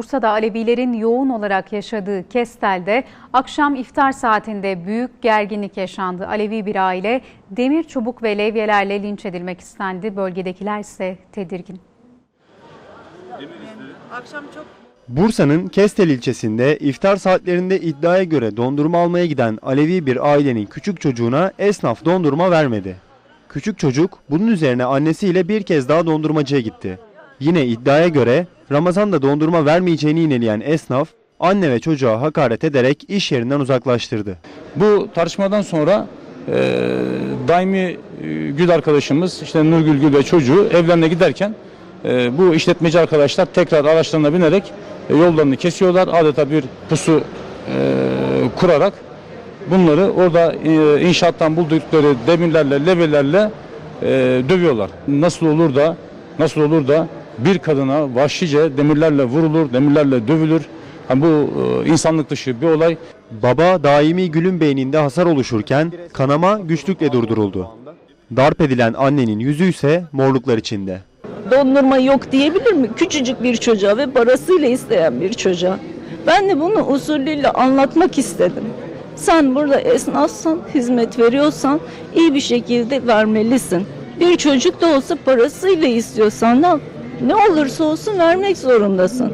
Bursa'da Alevilerin yoğun olarak yaşadığı Kestel'de akşam iftar saatinde büyük gerginlik yaşandı. Alevi bir aile demir çubuk ve levyelerle linç edilmek istendi. Bölgedekiler ise tedirgin. Akşam çok Bursa'nın Kestel ilçesinde iftar saatlerinde iddiaya göre dondurma almaya giden Alevi bir ailenin küçük çocuğuna esnaf dondurma vermedi. Küçük çocuk bunun üzerine annesiyle bir kez daha dondurmacıya gitti. Yine iddiaya göre Ramazan'da dondurma vermeyeceğini ineleyen esnaf anne ve çocuğa hakaret ederek iş yerinden uzaklaştırdı. Bu tartışmadan sonra e, daimi e, Gül arkadaşımız işte Nurgül Gül ve çocuğu evlerine giderken e, bu işletmeci arkadaşlar tekrar araçlarına binerek e, yollarını kesiyorlar. Adeta bir pusu e, kurarak bunları orada e, inşaattan buldukları demirlerle, levelerle e, dövüyorlar. Nasıl olur da nasıl olur da bir kadına vahşice demirlerle vurulur, demirlerle dövülür. Yani bu e, insanlık dışı bir olay. Baba daimi Gül'ün beyninde hasar oluşurken kanama güçlükle durduruldu. Darp edilen annenin yüzü ise morluklar içinde. dondurma yok diyebilir mi? Küçücük bir çocuğa ve parasıyla isteyen bir çocuğa. Ben de bunu usulüyle anlatmak istedim. Sen burada esnafsan, hizmet veriyorsan iyi bir şekilde vermelisin. Bir çocuk da olsa parasıyla istiyorsan da ne olursa olsun vermek zorundasın.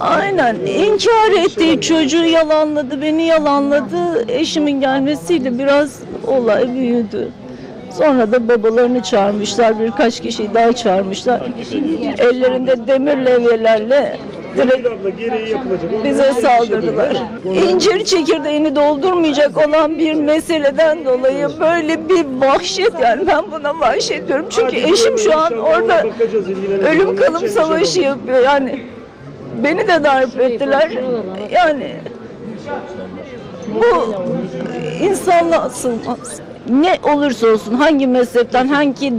Aynen. İnkar etti. Çocuğu yalanladı, beni yalanladı. Eşimin gelmesiyle biraz olay büyüdü. Sonra da babalarını çağırmışlar, birkaç kişiyi daha çağırmışlar. Ellerinde demir levyelerle direkt bize saldırdılar. İncir çekirdeğini doldurmayacak olan bir meseleden dolayı böyle bir vahşet yani ben buna vahşet diyorum. Çünkü eşim şu an orada ölüm kalım savaşı yapıyor yani. Beni de darp ettiler. Yani bu insanlığa sığmaz. Ne olursa olsun, hangi mezhepten, hangi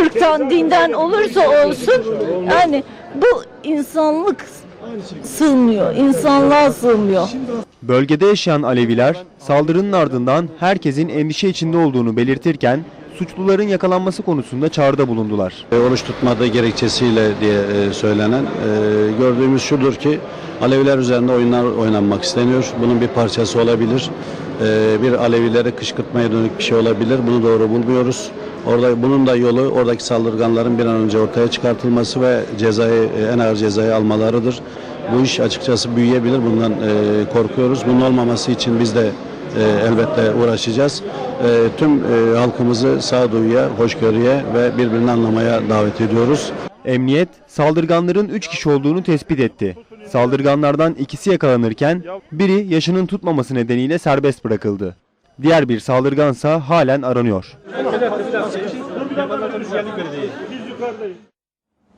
ırktan, dinden olursa olsun yani bu insanlık sığmıyor, insanlığa sığmıyor. Bölgede yaşayan Aleviler saldırının ardından herkesin endişe içinde olduğunu belirtirken suçluların yakalanması konusunda çağrıda bulundular. E, oruç tutmadığı gerekçesiyle diye e, söylenen e, gördüğümüz şudur ki Aleviler üzerinde oyunlar oynanmak isteniyor. Bunun bir parçası olabilir. Bir Alevilere kışkırtmaya dönük bir şey olabilir. Bunu doğru bulmuyoruz. Orada bunun da yolu oradaki saldırganların bir an önce ortaya çıkartılması ve cezayı e, en ağır cezayı almalarıdır. Bu iş açıkçası büyüyebilir. Bundan e, korkuyoruz. Bunun olmaması için biz de e, elbette uğraşacağız. E, tüm e, halkımızı sağduyuya, hoşgörüye ve birbirini anlamaya davet ediyoruz. Emniyet saldırganların 3 kişi olduğunu tespit etti. Saldırganlardan ikisi yakalanırken biri yaşının tutmaması nedeniyle serbest bırakıldı. Diğer bir saldırgansa halen aranıyor.